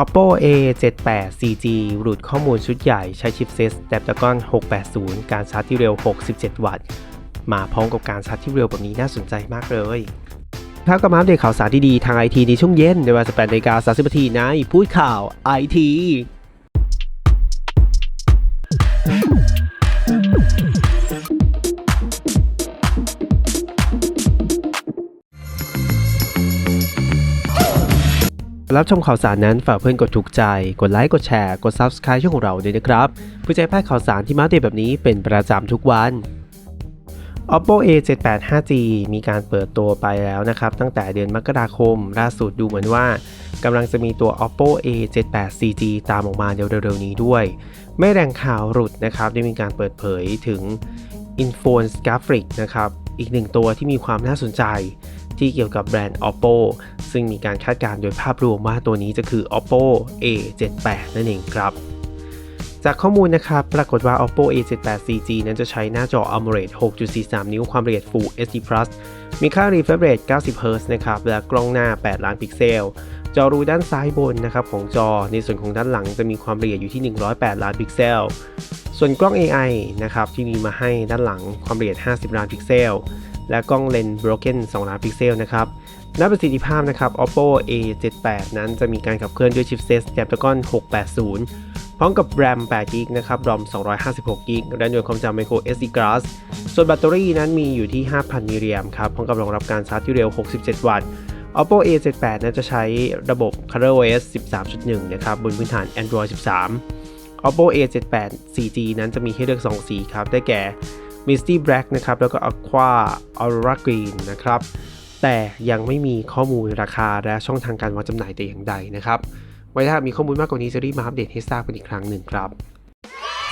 Oppo A78 4G รูดข้อมูลชุดใหญ่ใช้ชิปเซต Snapdragon 680 การชาร์จที่เร็ว 67 วัตต์ มาพร้อมกับการชาร์จที่เร็วแบบนี้น่าสนใจมากเลยครับก็มาอัปเดตข่าวสารดีๆ ทางไอทีในช่วงเย็นในเวลา18นาฬิกา30นาทีในพูดข่าวไอที รับชมข่าวสารนั้นฝากเพื่อนกดถูกใจ กดไลค์ กดแชร์ กด Subscribe ช่องของเราด้วยนะครับเพื่อจะพลาดข่าวสารที่มาเดตแบบนี้เป็นประจำทุกวัน Oppo A78 5G มีการเปิดตัวไปแล้วนะครับ ตั้งแต่เดือนมกราคม ล่าสุดดูเหมือนว่ากำลังจะมีตัว Oppo A78 4G ตามออกมาเร็วๆนี้ด้วย ไม่แรงข่าวหลุดนะครับ ได้มีการเปิดเผยถึง Infone g r a p h i c นะครับ อีกหนึ่งตัวที่มีความน่าสนใจ ที่เกี่ยวกับแบรนด์ Oppo ซึ่งมีการคาดการณ์โดยภาพรวมว่าตัวนี้จะคือ Oppo A78 นั่นเองครับจากข้อมูลนะครับ ปรากฏว่า Oppo A78 4G นั้นจะใช้หน้าจอ AMOLED 6.43 นิ้ว ความละเอียด Full HD+ มีค่า refresh rate 90 Hz นะครับ และกล้องหน้า 8 ล้านพิกเซล จอรูด้านซ้ายบนนะครับของจอ ในส่วนของด้านหลังจะมีความละเอียดอยู่ที่ 108 ล้านพิกเซล ส่วนกล้อง AI นะครับที่มีมาให้ด้านหลังความละเอียด 50 ล้านพิกเซล และกล้องเลนส์ broken 2 ล้านพิกเซลนะครับด้านประสิทธิภาพนะครับ Oppo A78 นั้นจะมีการขับเคลื่อนด้วยชิปเซต Snapdragon 680 พร้อมกับ RAM 8 GB นะครับ ROM 256 GB และหน่วยความจำ micro SD Glass ส่วนแบตเตอรี่นั้นมีอยู่ที่ 5,000 มิลลิแอมครับ พร้อมกับรองรับการชาร์จที่เร็ว 67 วัตต์ Oppo A78 นั้นจะใช้ระบบ ColorOS 13.1 นะครับ บนพื้นฐาน Android 13 Oppo A78 4G นั้นจะมีให้เลือก 2 สีครับ ได้แก่ Misty Black นะครับ แล้วก็ Aqua Aurora Green นะครับ แต่ยังไม่มีข้อมูลราคาและช่องทางการวางจำหน่ายแต่อย่างใดนะครับ ไว้ถ้ามีข้อมูลมากกว่านี้จะรีบมาอัปเดตให้ทราบกันอีกครั้งหนึ่งครับ